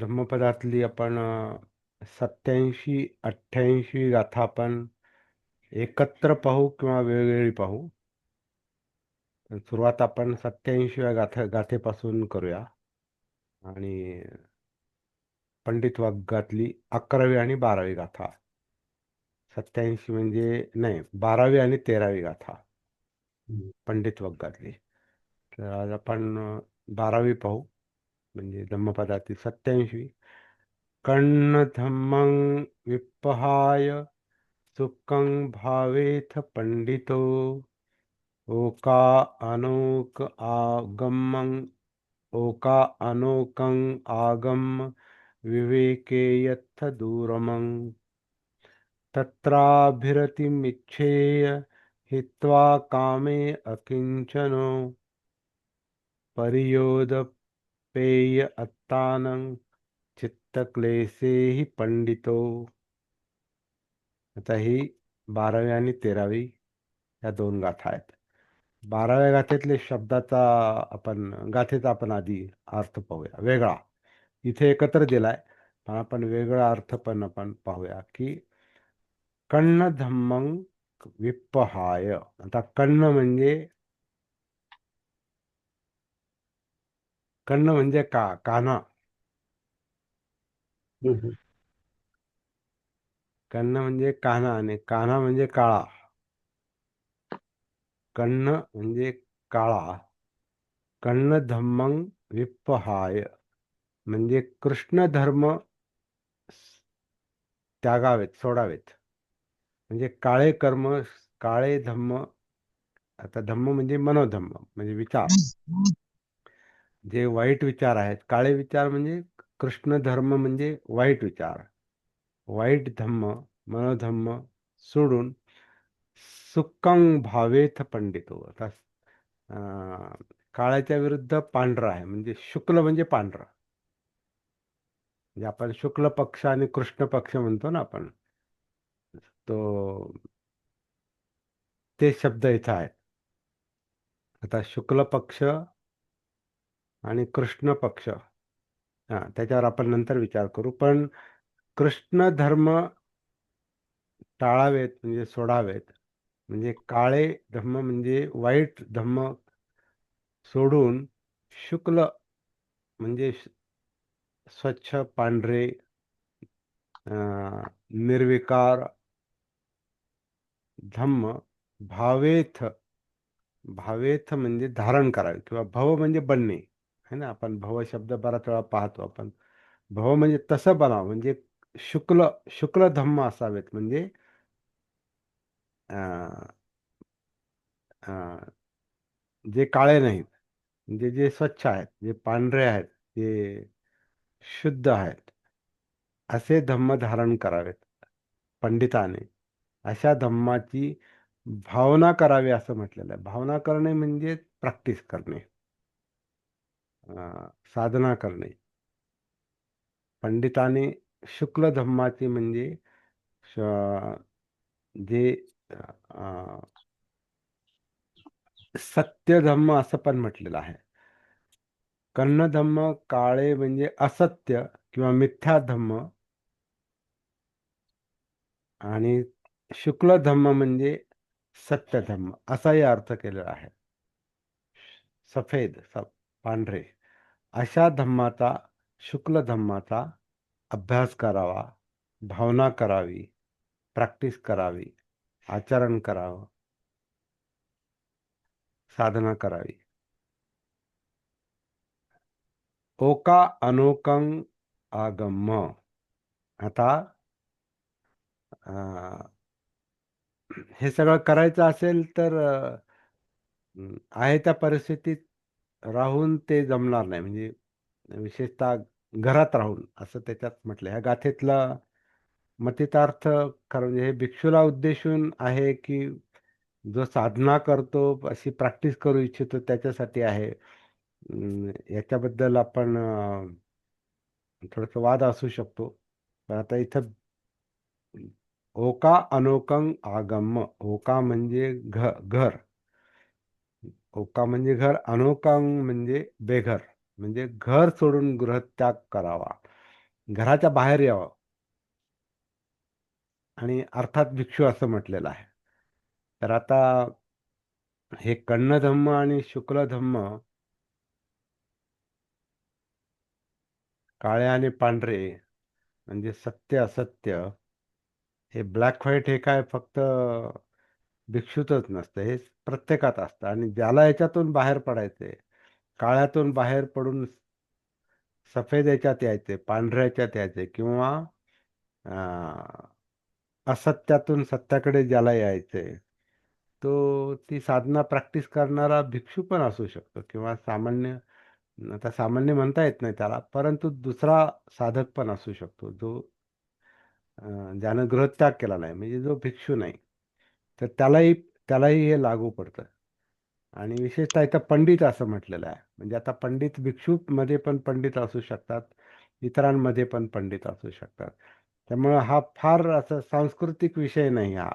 धम्मपदातली आपण सत्याऐंशी अठ्ठ्याऐंशी गाथा आपण एकत्र पाहू किंवा वेगवेगळी पाहू? सुरुवात आपण सत्याऐंशीव्या गाथा गाथेपासून करूया. आणि पंडित वाग्गातली अकरावी आणि बारावी गाथा. सत्याऐंशी म्हणजे नाही बारावी आणि तेरावी गाथा. पंडित वग्गातली. तर आज आपण बारावी पाहू. म्हणजे धम्मपदातील सत्याऐंशी कण्णधम्मं विप्पहाय सुखं भावेथ पंडितो ओका अनोक आगमं ओका अनोकं आगम विवेके यथ दूरमं। तत्राभिरतिमिच्छेय हित्वा कामे अकिंचनो पेय अत्तानं चित्तक्लेशेहि पंडितो. आता ही बारावी आणि तेरावी या दोन गाथा आहेत. बाराव्या गाथेतले शब्दाचा आपण गाथेचा आपण आधी अर्थ पाहूया. वेगळा. इथे एकत्र दिलाय पण आपण वेगळा अर्थ पण आपण पाहूया की कण्ण धम्मंग विप्पहाय. आता कण्ण म्हणजे कर्ण म्हणजे का कान्हा. कर्ण म्हणजे कान्हा आणि कान्हा म्हणजे काळा. कर्ण म्हणजे काळा. कर्ण धम्मं विप्पहाय. म्हणजे कृष्ण धर्म त्यागावेत सोडावेत. म्हणजे काळे कर्म काळे धम्म आता धम्म म्हणजे मनोधम्म म्हणजे विचार. जे वाईट विचार आहेत काळे विचार म्हणजे कृष्ण धर्म म्हणजे वाईट विचार. वाईट धम्म मनोधम्म सोडून सुक्कं भावेथ पंडितो. आता काळाच्या विरुद्ध पांढरा आहे म्हणजे शुक्ल म्हणजे पांढरा. म्हणजे आपण शुक्ल पक्ष आणि कृष्ण पक्ष म्हणतो ना आपण तो ते शब्द इथं आहेत. आता शुक्ल पक्ष आणि कृष्ण पक्ष. हा त्याच्यावर आपण नंतर विचार करू. पण कृष्ण धर्म टाळावेत म्हणजे सोडावेत. म्हणजे काळे धम्म म्हणजे वाईट धम्म सोडून शुक्ल म्हणजे स्वच्छ पांढरे निर्विकार धम्म भावेथ भावेथ म्हणजे धारण करावे किंवा भव म्हणजे बनणे. है ना आपण भव शब्द बराच वेळा पाहतो आपण. भव म्हणजे तसं बनावं म्हणजे शुक्ल शुक्ल धम्म असावेत म्हणजे जे काळे नाहीत म्हणजे जे स्वच्छ आहेत जे पांढरे आहेत जे शुद्ध आहेत असे धम्म धारण करावेत पंडिताने. अशा धम्माची भावना करावी असं म्हटलेलं आहे. भावना करणे म्हणजे प्रॅक्टिस करणे. साधना करणे. पंडिताने शुक्ल धम्माची म्हणजे जे सत्य धम्म असं पण म्हटलेलं आहे. धम्म काळे म्हणजे असत्य किंवा मिथ्या धम्म. आणि शुक्ल धम्म म्हणजे सत्य धम्म असाही अर्थ केलेला आहे. सफेद पांढरे. अशा धम्माचा शुक्ल धम्माचा अभ्यास करावा भावना करावी प्रॅक्टिस करावी आचरण करावं. साधना करावी. ओका अनोकं आगम आता हे सगळं करायचं असेल तर आहे त्या परिस्थितीत राहून ते जमणार नाही. म्हणजे विशेषतः घरात राहून असं त्याच्यात म्हटलं. ह्या गाथेतला मतितार्थ खरं म्हणजे हे भिक्षूला उद्देशून आहे की जो साधना करतो अशी प्रॅक्टिस करू इच्छितो त्याच्यासाठी आहे. याच्याबद्दल आपण थोडस वाद असू शकतो. पण आता इथं ओका अनोकंग आगम. ओका म्हणजे घ घर. ओका म्हणजे घर अनोकांग म्हणजे बेघर. म्हणजे घर सोडून गृहत्याग करावा. घराच्या बाहेर यावं. आणि अर्थात भिक्षू असं म्हटलेलं आहे. तर आता हे कन्न धम्म आणि शुक्ल धम्म काळे आणि पांढरे म्हणजे सत्य असत्य हे ब्लॅक व्हाईट हे काय फक्त भिक्षुतच नसतं. हे प्रत्येकात असतं आणि ज्याला याच्यातून बाहेर पडायचंय काळ्यातून बाहेर पडून सफेद याच्यात यायचे पांढऱ्याच्यात यायचे किंवा असत्यातून सत्याकडे ज्याला यायचे तो ती साधना प्रॅक्टिस करणारा भिक्षू पण असू शकतो किंवा सामान्य आता सामान्य म्हणता येत नाही त्याला परंतु दुसरा साधक पण असू शकतो जो ज्यानं गृहत्याग केला नाही म्हणजे जो भिक्षू नाही. तर त्यालाही त्यालाही हे लागू पडतं. आणि विशेषतः इथं पंडित असं म्हटलेलं आहे. म्हणजे आता पंडित भिक्षूमध्ये पण पंडित असू शकतात इतरांमध्ये पण पंडित असू शकतात. त्यामुळं हा फार असा सांस्कृतिक विषय नाही हा.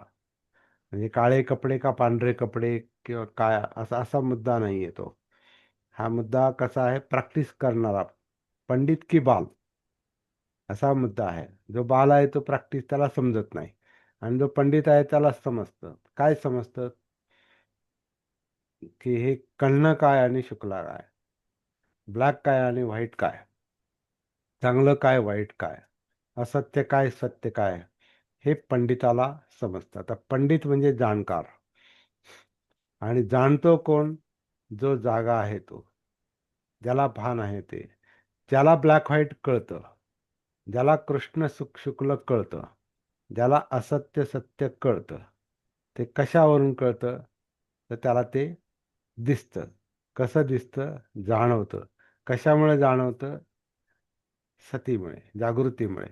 म्हणजे काळे कपडे का पांढरे कपडे किंवा काय असा असा मुद्दा नाही येतो हा मुद्दा कसा आहे? प्रॅक्टिस करणारा पंडित की बाल असा मुद्दा आहे. जो बाल आहे तो प्रॅक्टिस त्याला समजत नाही. आणि जो पंडित आहे त्याला समजतं. काय समजतं? की हे कळणं काय आणि शुक्ला काय? ब्लॅक काय आणि व्हाईट काय? चांगलं काय वाईट काय? असत्य काय सत्य काय? हे पंडिताला समजतं. आता पंडित म्हणजे जाणकार. आणि जाणतो कोण? जो जागा आहे तो. ज्याला भान आहे ते. ज्याला ब्लॅक व्हाईट कळतं. ज्याला कृष्ण सुख शुक्ल कळतं. ज्याला असत्य सत्य कळतं ते कशावरून कळतं? तर त्याला ते दिसतं. कसं दिसतं? जाणवतं. कशामुळे जाणवतं? सतीमुळे जागृतीमुळे.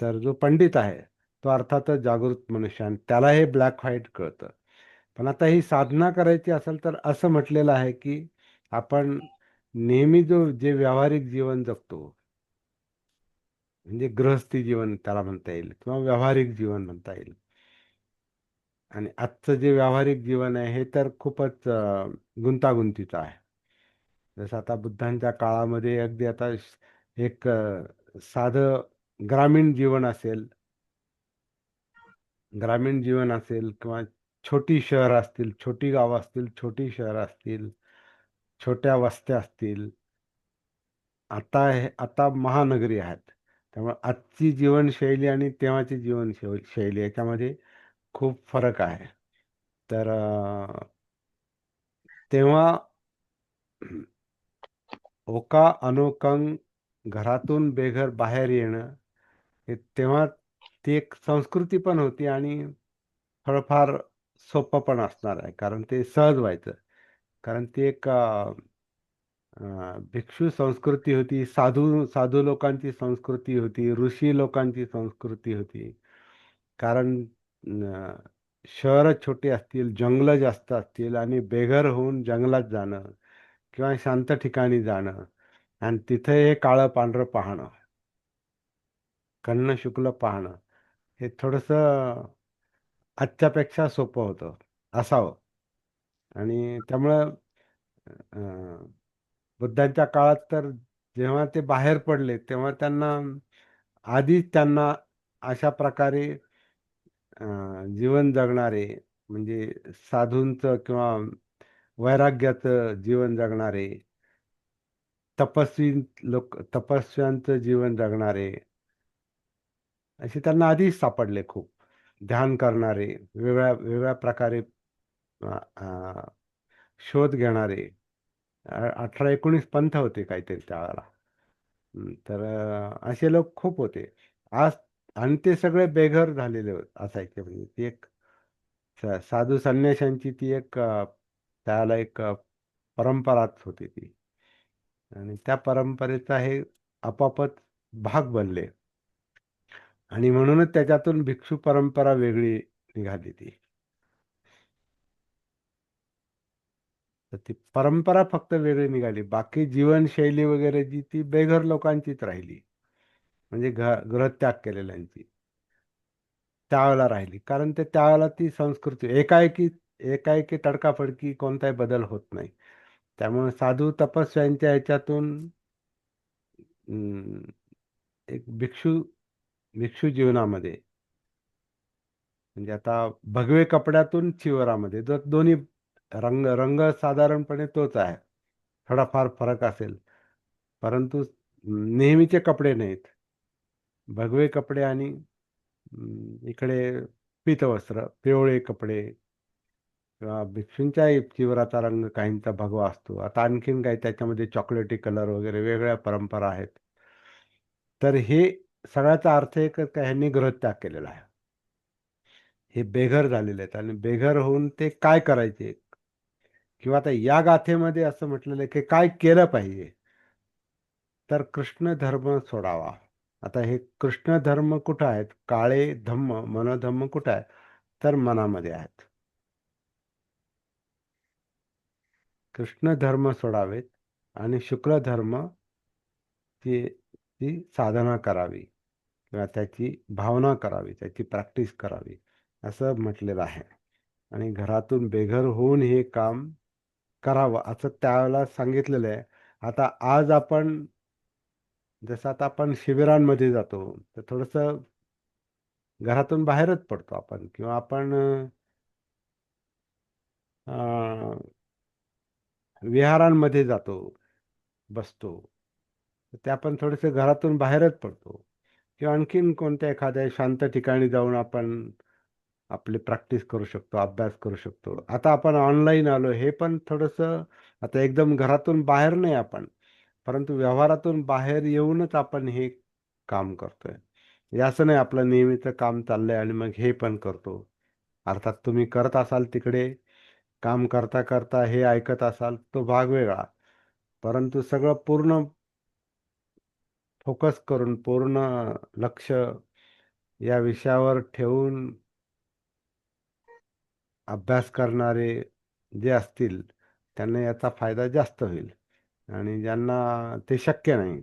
तर जो पंडित आहे तो अर्थातच जागृत मनुष्य आणि त्याला हे ब्लॅक व्हाईट कळतं. पण आता ही साधना करायची असेल तर असं म्हटलेलं आहे की आपण नेहमी जो जे व्यावहारिक जीवन जगतो म्हणजे गृहस्थी जीवन त्याला म्हणता येईल किंवा व्यावहारिक जीवन म्हणता येईल. आणि आजचं जे व्यावहारिक जीवन आहे हे तर खूपच गुंतागुंतीचं आहे. जसं आता बुद्धांच्या काळामध्ये अगदी आता एक साधं ग्रामीण जीवन असेल ग्रामीण जीवन असेल किंवा छोटी शहर असतील छोटी गावं असतील छोटी शहर असतील छोट्या वस्त्या असतील आता हे आता महानगरी आहेत. त्यामुळे आजची जीवनशैली आणि तेव्हाची जीवनशैली याच्यामध्ये खूप फरक आहे. तर तेव्हा ओका अनोकंग घरातून बेघर बाहेर येणं हे तेव्हा ती एक संस्कृती पण होती आणि थोडंफार सोपं पण असणार आहे. कारण ते सहज व्हायचं. कारण ती एक भिक्षू संस्कृती होती साधू साधू लोकांची संस्कृती होती ऋषी लोकांची संस्कृती होती. कारण शहरं छोटे असतील जंगलं जास्त असतील आणि बेघर होऊन जंगलात जाणं किंवा शांत ठिकाणी जाणं आणि तिथे हे काळं पांढरं पाहणं कन्न शुक्ल पाहणं हे थोडंसं आजच्यापेक्षा सोपं होतं असावं. आणि त्यामुळं बुद्धांच्या काळात तर जेव्हा ते बाहेर पडले तेव्हा त्यांना आधीच त्यांना अशा प्रकारे जीवन जगणारे म्हणजे साधूंचं किंवा वैराग्याचं जीवन जगणारे तपस्वी लोक तपस्व्यांचं जीवन जगणारे असे त्यांना आधीच सापडले खूप. ध्यान करणारे वेगळ्या वेगळ्या प्रकारे शोध घेणारे अठरा एकोणीस पंथ होते काहीतरी त्यावेळेला. तर असे लोक खूप होते. आज आणि ते सगळे बेघर झालेले असायचे म्हणजे ती एक साधू संन्याशांची ती एक त्याला एक परंपराच होती ती. आणि त्या परंपरेचा हे आपापच भाग बनले. आणि म्हणूनच त्याच्यातून भिक्षू परंपरा वेगळी निघाली ती. तर ती परंपरा फक्त वेगळी निघाली. बाकी जीवनशैली वगैरे जी ती बेघर लोकांचीच राहिली. म्हणजे घ गृहत्याग केलेल्यांची. त्यावेळेला राहिली. कारण ते त्यावेळेला ती संस्कृती एकाएकी एकाएकी तडकाफडकी कोणताही बदल होत नाही. त्यामुळे साधू तपस्व्यांच्या ह्याच्यातून एक भिक्षू भिक्षू जीवनामध्ये म्हणजे आता भगवे कपड्यातून चिवरामध्ये जर दोन्ही रंग रंग साधारणपणे तोच आहे. थोडाफार फरक असेल. परंतु नेहमीचे कपडे नाहीत. भगवे कपडे आणि इकडे पितवस्त्र पिवळे कपडे किंवा भिक्षूंच्या चिवराचा रंग काहींचा भगवा असतो. आता आणखीन काही त्याच्यामध्ये चॉकलेटी कलर वगैरे वेगळ्या परंपरा आहेत. तर हे सगळ्याचा अर्थ एक का ह्यांनी गृहत्याग केलेला आहे. हे बेघर झालेले आहेत आणि बेघर होऊन ते काय करायचे? किंवा आता या गाथेमध्ये असं म्हटलेलं आहे की काय केलं पाहिजे? तर कृष्ण धर्म सोडावा. आता हे कृष्ण धर्म कुठं आहेत? काळे धम्म मनोधम्म कुठं आहे तर मनामध्ये आहेत. कृष्ण धर्म सोडावेत आणि शुक्ल धर्म ती ती साधना करावी. किंवा त्याची भावना करावी त्याची प्रॅक्टिस करावी असं म्हटलेलं आहे. आणि घरातून बेघर होऊन हे काम करावं असं त्यावेळेला सांगितलेलं आहे. आता आज आपण जसं आता आपण शिबिरांमध्ये जातो तर थोडंसं घरातून बाहेरच पडतो आपण किंवा आपण विहारांमध्ये जातो बसतो. ते आपण थोडेसे घरातून बाहेरच पडतो. किंवा आणखीन कोणत्या एखाद्या शांत ठिकाणी जाऊन आपण आपली प्रॅक्टिस करू शकतो अभ्यास करू शकतो. आता आपण ऑनलाईन आलो हे पण थोडंसं आता एकदम घरातून बाहेर नाही आपण परंतु व्यवहारातून बाहेर येऊनच आपण हे काम करतोय. याचं नाही आपलं नेहमीचं काम चाललंय आणि मग हे पण करतो. अर्थात तुम्ही करत असाल तिकडे काम करता करता हे ऐकत असाल तो भाग वेगळा. परंतु सगळं पूर्ण फोकस करून पूर्ण लक्ष या विषयावर ठेवून अभ्यास करणारे जे असतील त्यांना याचा फायदा जास्त होईल आणि ज्यांना ते शक्य नाही.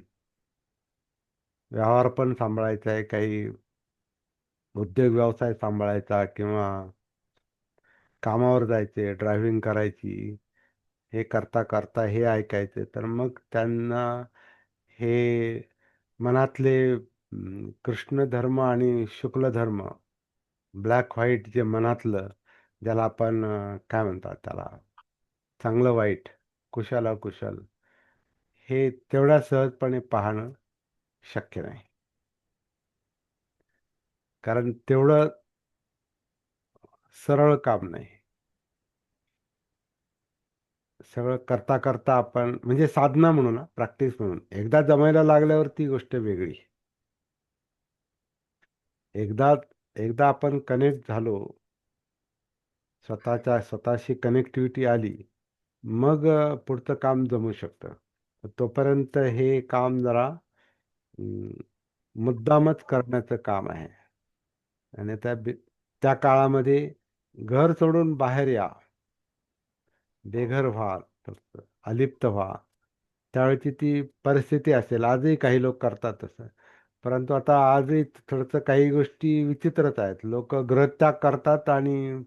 व्यवहार पण सांभाळायचा आहे काही उद्योग व्यवसाय सांभाळायचा किंवा कामावर जायचे ड्रायव्हिंग करायची हे करता करता हे ऐकायचे तर मग त्यांना हे मनातले कृष्ण धर्म आणि शुक्ल धर्म ब्लॅक व्हाईट जे मनातलं ज्याला आपण काय म्हणतात त्याला? चांगलं वाईट कुशल अकुशल हे तेवढ्या सहजपणे पाहणं शक्य नाही. कारण तेवढं सरळ काम नाही. सगळं करता करता आपण म्हणजे साधना म्हणून ना प्रॅक्टिस म्हणून एकदा जमायला लागल्यावर ती गोष्ट वेगळी. एकदा एकदा आपण कनेक्ट झालो स्वतःच्या स्वतःशी कनेक्टिव्हिटी आली मग पुढचं काम जमू शकतं. तोपर्यंत हे काम जरा मुद्दामच करण्याचं काम आहे. आणि त्या त्या काळामध्ये घर सोडून बाहेर या. बेघर व्हा अलिप्त व्हा. त्यावेळची ती परिस्थिती असेल. आजही काही लोक करतात तसं. परंतु आता आजही थोडंसं काही गोष्टी विचित्रच आहेत. लोक गृहत्याग करतात आणि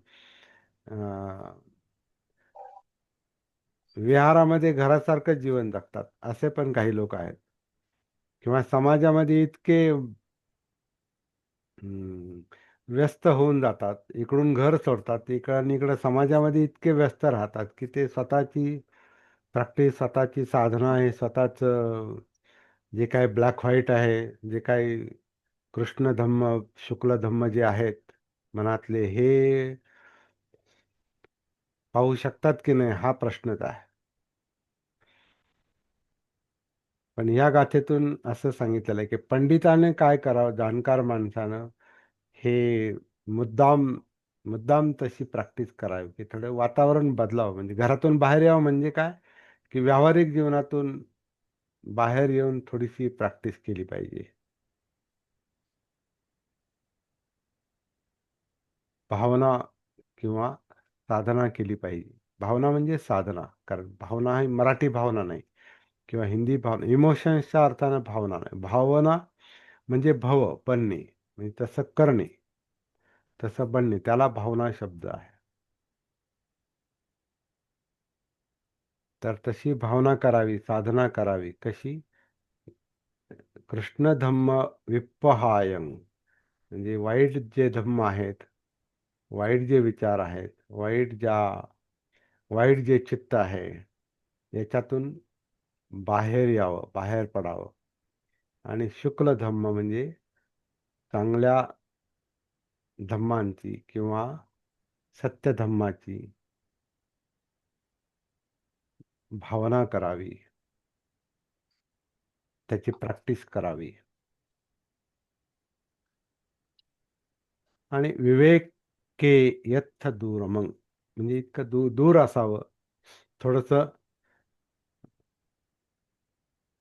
विहारामध्ये घरासारखं जीवन जगतात असे पण काही लोक आहेत. किंवा समाजामध्ये इतके व्यस्त होऊन जातात इकडून घर सोडतात इकडं इकडं समाजामध्ये इतके व्यस्त राहतात की ते स्वतःची प्रॅक्टिस स्वतःची साधना आहे स्वतःचं जे काही ब्लॅक व्हाईट आहे जे काही कृष्ण धम्म शुक्ल धम्म जे आहेत मनातले हे पाहू शकतात की नाही हा प्रश्नच आहे? पण या गाथेतून असं सांगितलेलं आहे की पंडिताने काय करावं जाणकार माणसानं हे मुद्दाम मुद्दाम तशी प्रॅक्टिस करावी की थोडं वातावरण बदलावं. म्हणजे घरातून बाहेर यावं म्हणजे काय? की व्यावहारिक जीवनातून बाहेर येऊन थोडीशी प्रॅक्टिस केली पाहिजे. भावना किंवा साधना केली पाहिजे. भावना म्हणजे साधना. कारण भावना ही मराठी भावना नाही किंवा हिंदी भावना इमोशन्सच्या अर्थानं भावना नाही. भावना म्हणजे भव बनणे. म्हणजे तसं करणे. तसं बनणे. त्याला भावना शब्द आहे. तर तशी भावना करावी साधना करावी. कशी? कृष्ण धम्म विप्पहायं. म्हणजे वाईट जे धम्म आहेत वाईट जे विचार आहेत वाईट ज्या वाईट जे चित्त आहे याच्यातून बाहेर यावं बाहेर पडावं. आणि शुक्ल धम्म म्हणजे चांगल्या धम्मांची किंवा सत्य धम्माची भावना करावी. त्याची प्रॅक्टिस करावी. आणि विवेक के यथ दूर मग म्हणजे इतकं दूर दूर असावं. थोडस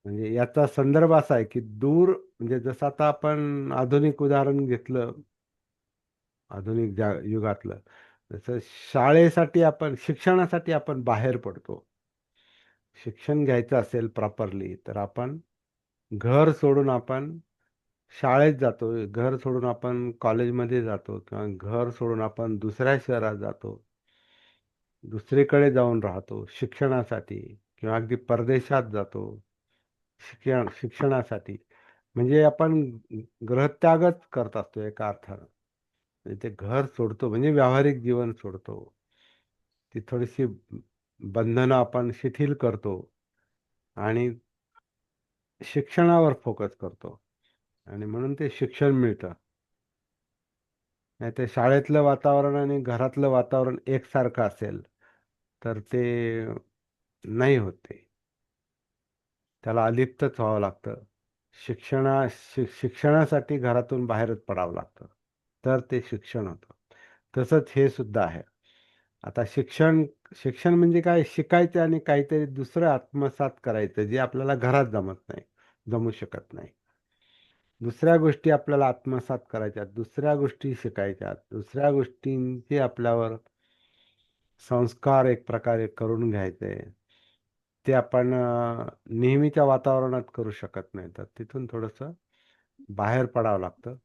म्हणजे याचा संदर्भ असा आहे की दूर म्हणजे जसं आता आपण आधुनिक उदाहरण घेतलं आधुनिक जा युगातलं जसं शाळेसाठी आपण शिक्षणासाठी आपण बाहेर पडतो. शिक्षण घ्यायचं असेल प्रॉपरली तर आपण घर सोडून आपण शाळेत जातो घर सोडून आपण कॉलेजमध्ये जातो किंवा घर सोडून आपण दुसऱ्या शहरात जातो. दुसरीकडे जाऊन राहतो शिक्षणासाठी किंवा अगदी परदेशात जातो शिक्षण शिक्षणासाठी. म्हणजे आपण ग्रहत्यागच करत असतो एका अर्थानं. म्हणजे ते घर सोडतो म्हणजे व्यावहारिक जीवन सोडतो. ती थोडीशी बंधनं आपण शिथिल करतो आणि शिक्षणावर फोकस करतो. आणि म्हणून ते शिक्षण मिळतं. नाही ते शाळेतलं वातावरण आणि घरातलं वातावरण एकसारखं असेल तर ते नाही होते त्याला अलिप्तच व्हावं लागतं. शिक्षणा शि शिक्षणासाठी घरातून बाहेरच पडावं लागतं. तर ते शिक्षण होतं. तसंच हे सुद्धा आहे. आता शिक्षण शिक्षण म्हणजे काय? शिकायचं आणि काहीतरी दुसरं आत्मसात करायचं जे आपल्याला घरात जमत नाही जमू शकत नाही. दुसऱ्या गोष्टी आपल्याला आत्मसात करायच्या दुसऱ्या गोष्टी शिकायच्या दुसऱ्या गोष्टींचे आपल्यावर संस्कार एक प्रकारे करून घ्यायचे ते आपण नेहमीच्या वातावरणात करू शकत नाही. तर तिथून थोडस बाहेर पडावं लागतं.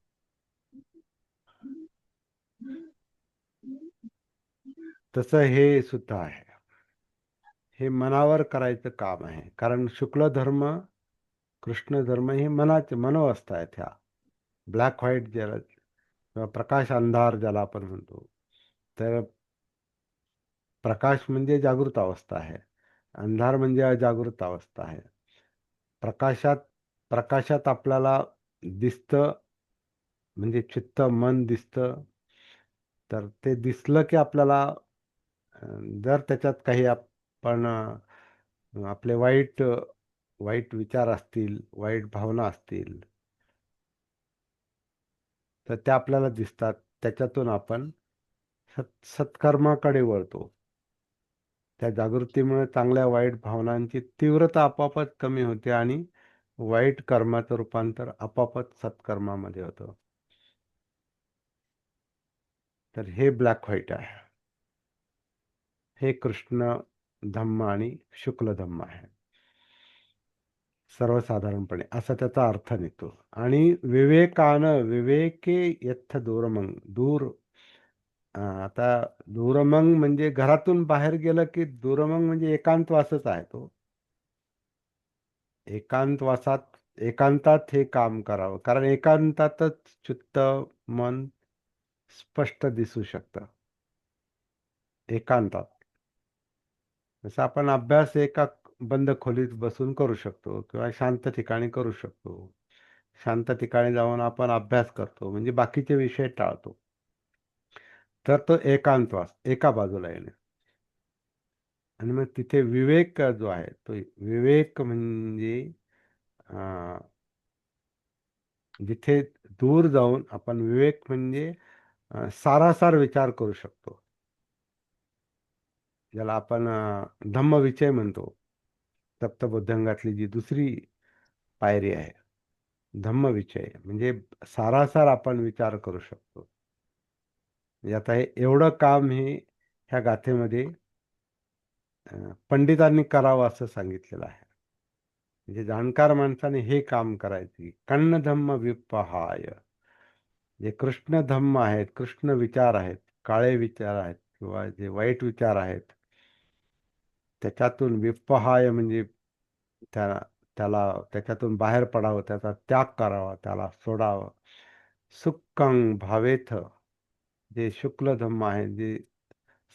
तसं हे सुद्धा आहे. हे मनावर करायचं काम आहे. कारण शुक्ल धर्म कृष्ण धर्म ही मनाचे मनोवस्था आहेत ह्या. ब्लॅक व्हाईट ज्याला किंवा प्रकाश अंधार ज्याला आपण म्हणतो. तर प्रकाश म्हणजे जागृत अवस्था आहे. अंधार म्हणजे अजागृत अवस्था आहे. प्रकाशात प्रकाशात आपल्याला दिसतं म्हणजे चित्त मन दिसतं. तर ते दिसलं की आपल्याला जर त्याच्यात काही आपण आपले वाईट वाईट विचार असतील वाईट भावना असतील तर त्या आपल्याला दिसतात. त्याच्यातून आपण सत् सत्कर्माकडे वळतो. त्या जागृतीमुळे चांगल्या वाईट भावनांची तीव्रता आपापच कमी होते आणि वाईट कर्माचं रूपांतर आपापच सत्कर्मामध्ये होतं. तर हे ब्लॅक व्हाईट आहे. हे कृष्ण धम्म आणि शुक्ल धम्म आहे. सर्वसाधारणपणे. असा त्याचा अर्थ निघतो. आणि विवेकानं विवेके यथ दूरमंग. दूर आता दूरमंग म्हणजे घरातून बाहेर गेलं की दूरमंग म्हणजे एकांतवासच आहे तो. एकांतवासात एकांतात हे काम करावं. कारण एकांतातच चित्त मन स्पष्ट दिसू शकतं. एकांतात. जसं आपण अभ्यास एका बंद खोलीत बसून करू शकतो किंवा शांत ठिकाणी करू शकतो. शांत ठिकाणी जाऊन आपण अभ्यास करतो म्हणजे बाकीचे विषय टाळतो. तर तो एकांतवास एका बाजूला येणे. आणि मग तिथे विवेक जो आहे तो विवेक म्हणजे जिथे दूर जाऊन आपण विवेक म्हणजे सारासार विचार करू शकतो. ज्याला आपण धम्मविचय म्हणतो. सप्तबुद्धंगातली जी दुसरी पायरी आहे धम्मविचय म्हणजे सारासार आपण विचार करू शकतो. म्हणजे आता हे एवढं काम हे ह्या गाथेमध्ये पंडितांनी करावं असं सांगितलेलं आहे. म्हणजे जाणकार माणसाने हे काम करायचे कन्न धम्म विपहाय जे कृष्ण धम्म आहेत कृष्ण विचार आहेत काळे विचार आहेत किंवा जे वाईट विचार आहेत त्याच्यातून विपहाय म्हणजे त्या त्याला त्याच्यातून बाहेर पडावं त्याचा त्याग करावा त्याला सोडावं. सुक्कं भावेथ जे शुक्ल धर्म आहे जे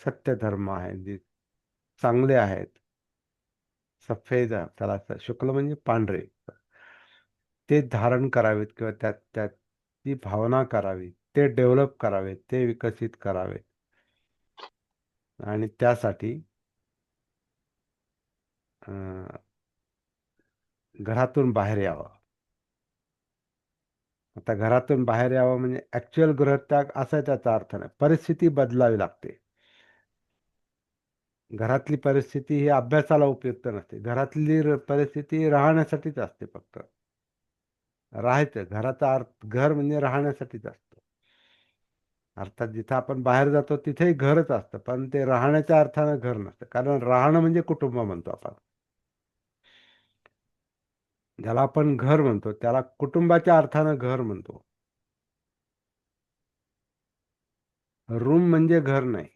सत्य धर्म आहे जे चांगले आहेत. सफेद त्याला शुक्ल म्हणजे पांढरे. ते धारण करावेत किंवा त्यात त्याची ती भावना करावी ते डेव्हलप करावेत ते विकसित करावेत आणि त्यासाठी घरातून बाहेर यावं. आता घरातून बाहेर यावं म्हणजे ऍक्च्युअल गृहत्याग असा त्याचा अर्थ नाही. परिस्थिती बदलावी लागते. घरातली परिस्थिती ही अभ्यासाला उपयुक्त नसते. घरातली परिस्थिती राहण्यासाठीच असते फक्त. राहायचं घराचा अर्थ घर म्हणजे राहण्यासाठीच असतं. अर्थात जिथं आपण बाहेर जातो तिथेही घरच असतं. पण ते राहण्याच्या अर्थानं घर नसतं. कारण राहणं म्हणजे कुटुंब म्हणतो आपण. ज्याला आपण घर म्हणतो त्याला कुटुंबाच्या अर्थानं घर म्हणतो. रूम म्हणजे घर नाही.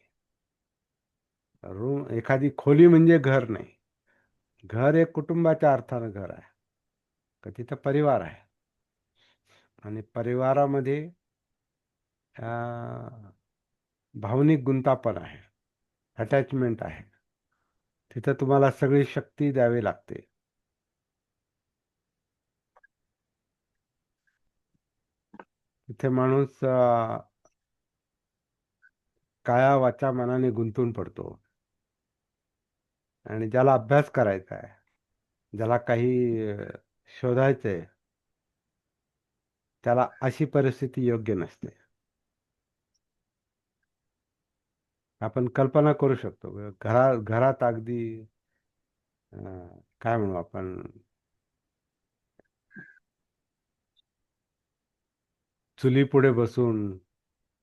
रूम एखादी खोली म्हणजे घर नाही. घर एक कुटुंबाच्या अर्थानं घर आहे. का तिथं परिवार आहे. आणि परिवारामध्ये भावनिक गुंतापण आहे. अटॅचमेंट आहे. तिथं तुम्हाला सगळी शक्ती द्यावी लागते. तिथे माणूस काया वाचा मनाने गुंतून पडतो. आणि ज्याला अभ्यास करायचा आहे ज्याला काही शोधायचंय त्याला अशी परिस्थिती योग्य नसते. आपण कल्पना करू शकतो. घरा घरात अगदी काय म्हणू आपण? चुली पुढे बसून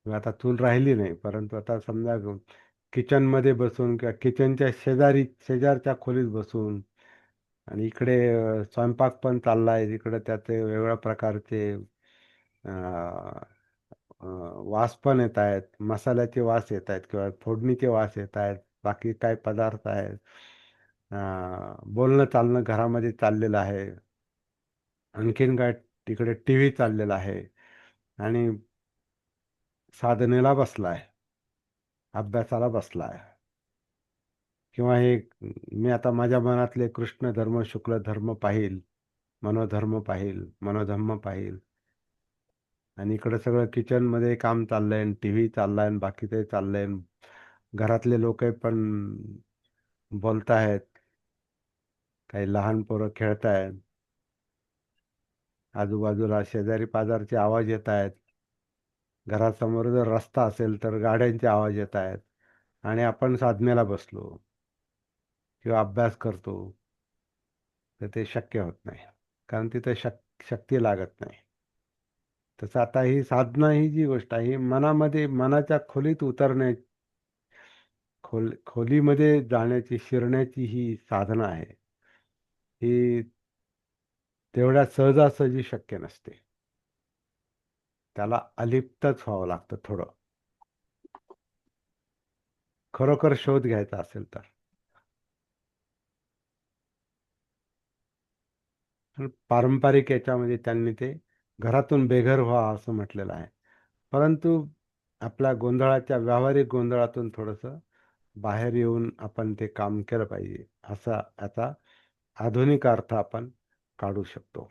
आता चूल राहिली नाही परंतु आता समजा किचनमध्ये बसून किंवा किचनच्या शेजारी शेजारच्या खोलीत बसून आणि इकडे स्वयंपाक पण चालला आहे इकडे त्याचे वेगवेगळ्या प्रकारचे वास पण येत आहेत मसाल्याचे वास येत आहेत किंवा फोडणीचे वास येत आहेत बाकी काय पदार्थ आहेत. बोलणं चालणं घरामध्ये चाललेलं आहे. आणखीन काय तिकडे टी व्ही चाललेला आहे. आणि साधनेला बसलाय अभ्यासाला बसलाय. किंवा हे मी आता माझ्या मनातले कृष्ण धर्म शुक्ल धर्म पाहिल मनोधर्म पाहिल मनोधर्म पाहिल. आणि इकडं सगळं किचनमध्ये काम चाललंय टी व्ही चाललाय बाकीचे चाललंय. घरातले लोक पण बोलतायत काही लहान पोरं खेळतायत आजूबाजूला शेजारी पाजारचे आवाज येत आहेत. घरासमोर जर रस्ता असेल तर गाड्यांचे आवाज येत आहेत. आणि आपण साधनेला बसलो किंवा अभ्यास करतो तर ते शक्य होत नाही. कारण तिथे शक शक्ती लागत नाही. तसं आता ही साधना ही जी गोष्ट आहे ही मनामध्ये मनाच्या खोलीत उतरण्या खोल खोलीमध्ये जाण्याची शिरण्याची ही साधना आहे. ही तेवढ्या सहजासहजी शक्य नसते. त्याला अलिप्तच व्हावं लागतं थोडं. खरोखर शोध घ्यायचा असेल तर. पारंपरिक याच्यामध्ये त्यांनी ते घरातून बेघर व्हा असं म्हटलेलं आहे. परंतु आपल्या गोंधळाच्या व्यावहारिक गोंधळातून थोडंसं बाहेर येऊन आपण ते काम केलं पाहिजे. असा आता आधुनिक अर्थ आपण काढू शकतो.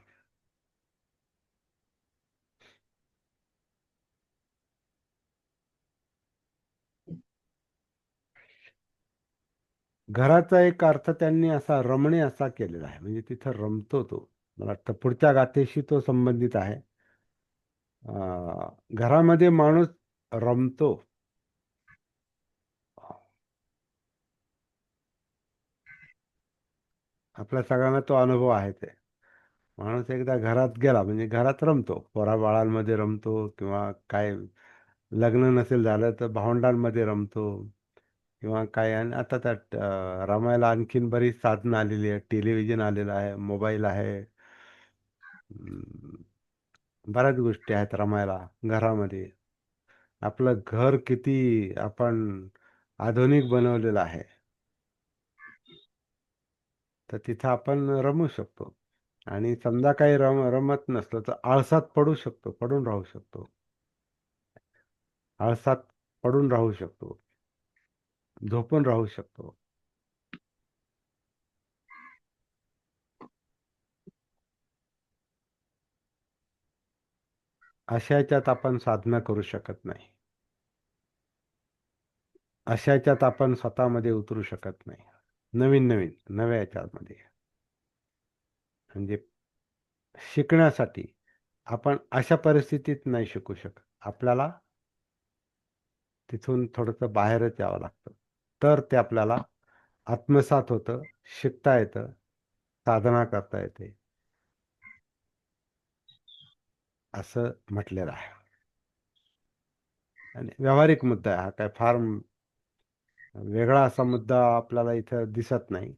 घराचा एक अर्थ त्यांनी असा रमणे असा केलेला आहे. म्हणजे तिथं रमतो तो. मला वाटतं पुढच्या गाथेशी तो संबंधित आहे. घरामध्ये माणूस रमतो. आपल्या सगळ्यांना तो अनुभव आहे ते. माणूस एकदा घरात गेला म्हणजे घरात रमतो. पोराबाळांमध्ये रमतो किंवा काय लग्न नसेल झालं तर भावंडांमध्ये रमतो किंवा काय. आणि आता त्यात रमायला आणखीन बरीच साधनं आलेली आहे टेलिव्हिजन आलेलं आहे मोबाईल आहे. बऱ्याच गोष्टी आहेत रमायला घरामध्ये. आपलं घर किती आपण आधुनिक बनवलेलं आहे. तर तिथं आपण रमू शकतो. आणि समजा काही रम रमत नसलं तर आळसात पडू शकतो पडून राहू शकतो. आळसात पडून राहू शकतो. झोपून राहू शकतो. अशाच्यात आपण साधना करू शकत नाही. अशाच्यात आपण स्वतःमध्ये उतरू शकत नाही. नवीन नवीन नव्या याच्यामध्ये. म्हणजे शिकण्यासाठी आपण अशा परिस्थितीत नाही शिकू शकत. आपल्याला तिथून थोडंसं बाहेरच यावं लागतं. तर ते आपल्याला आत्मसात होतं शिकता येतं साधना करता येते. असं म्हटलेलं आहे. आणि व्यावहारिक मुद्दा आहे हा. काय फार वेगळा असा मुद्दा आपल्याला इथं दिसत नाही.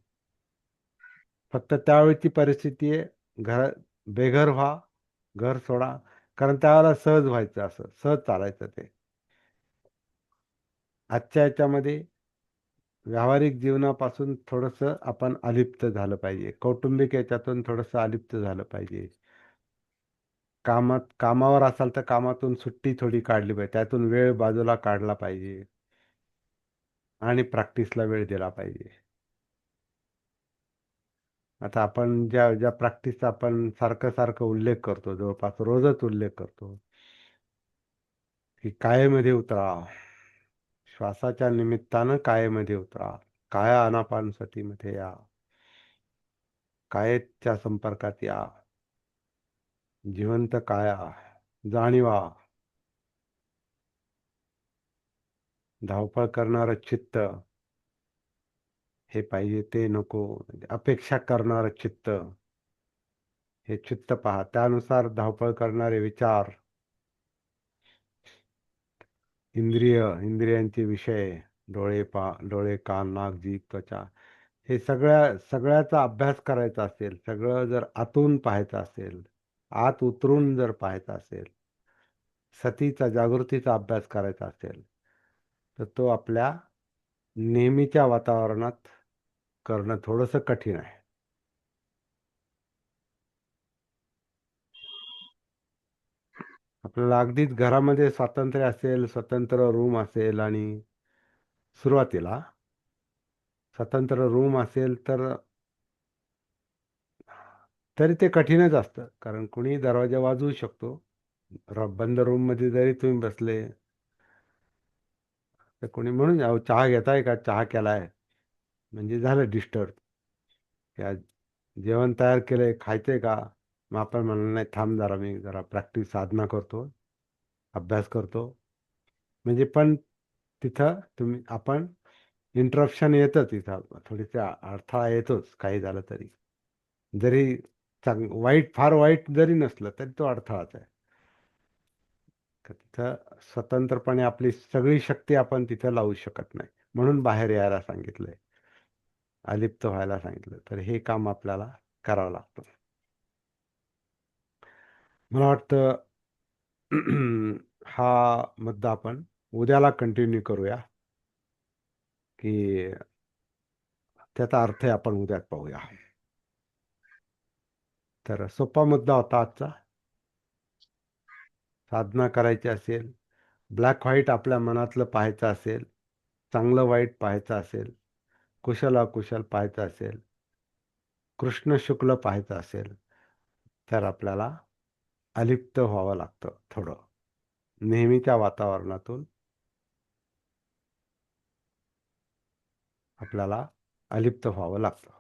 फक्त त्यावेळची परिस्थिती आहे. घर बेघर व्हा घर सोडा. कारण त्यावेळेला सहज व्हायचं असं सहज चालायचं ते. आजच्या याच्यामध्ये व्यावहारिक जीवनापासून थोडंसं आपण अलिप्त झालं पाहिजे. कौटुंबिक याच्यातून थोडंसं अलिप्त झालं पाहिजे. कामात कामावर असाल तर कामातून सुट्टी थोडी काढली पाहिजे. त्यातून वेळ बाजूला काढला पाहिजे. आणि प्रॅक्टिसला वेळ दिला पाहिजे. आता आपण ज्या ज्या प्रॅक्टिसचा आपण सारखं सारखं उल्लेख करतो जवळपास रोजच उल्लेख करतो की कायेमध्ये उतरा श्वासाच्या निमित्तानं कायेमध्ये उतरा काया अनापानसतीमध्ये या. कायेच्या संपर्कात या. जिवंत काया. जाणीवा. धावपळ करणारं चित्त. हे पाहिजे ते नको. अपेक्षा करणारं चित्त. हे चित्त पहा. त्यानुसार धावपळ करणारे विचार. इंद्रिय इंद्रियांचे विषय. डोळे पा डोळे कान नाक जीभ त्वचा. हे सगळ्या सगळ्याचा अभ्यास करायचा असेल सगळं जर आतून पाहायचं असेल आत उतरून जर पाहायचं असेल सतीचा जागृतीचा अभ्यास करायचा असेल तर तो आपल्या नेहमीच्या वातावरणात करणं थोडंसं कठीण आहे. आपल्याला अगदीच घरामध्ये स्वातंत्र्य असेल स्वतंत्र रूम असेल आणि सुरुवातीला स्वतंत्र रूम असेल तर तरी ते कठीणच असतं. कारण कुणी दरवाजा वाजवू शकतो. बंद रूममध्ये जरी तुम्ही बसले तर कोणी म्हणून अहो चहा घेताय का? चहा केलाय. म्हणजे झालं डिस्टर्ब या जेवण तयार केलंय खायचंय का? मग आपण म्हणलं नाही थांब जरा मी जरा प्रॅक्टिस साधना करतो अभ्यास करतो. म्हणजे पण तिथं तुम्ही आपण इंटरप्शन येतं तिथं थोडीसा अडथळा येतोच काही झालं तरी. जरी चांग वाईट फार वाईट जरी नसलं तरी तो अडथळाच आहे. तिथं स्वतंत्रपणे आपली सगळी शक्ती आपण तिथं लावू शकत नाही. म्हणून बाहेर यायला सांगितलंय. अलिप्त व्हायला सांगितलं. तर हे काम आपल्याला करावं लागतं. मला वाटतं हा मुद्दा आपण उद्याला कंटिन्यू करूया. की त्याचा अर्थ आपण उद्यात पाहूया. तर सोपा मुद्दा होता आजचा. साधना करायची असेल ब्लॅक व्हाईट आपल्या मनातलं पाहायचं असेल चांगलं वाईट पाहायचं असेल कुशल अकुशल पाहायचं असेल कृष्ण शुक्ल पाहायचं असेल तर आपल्याला अलिप्त व्हावं लागतं थोडं. नेहमीच्या वातावरणातून आपल्याला अलिप्त व्हावं लागतं.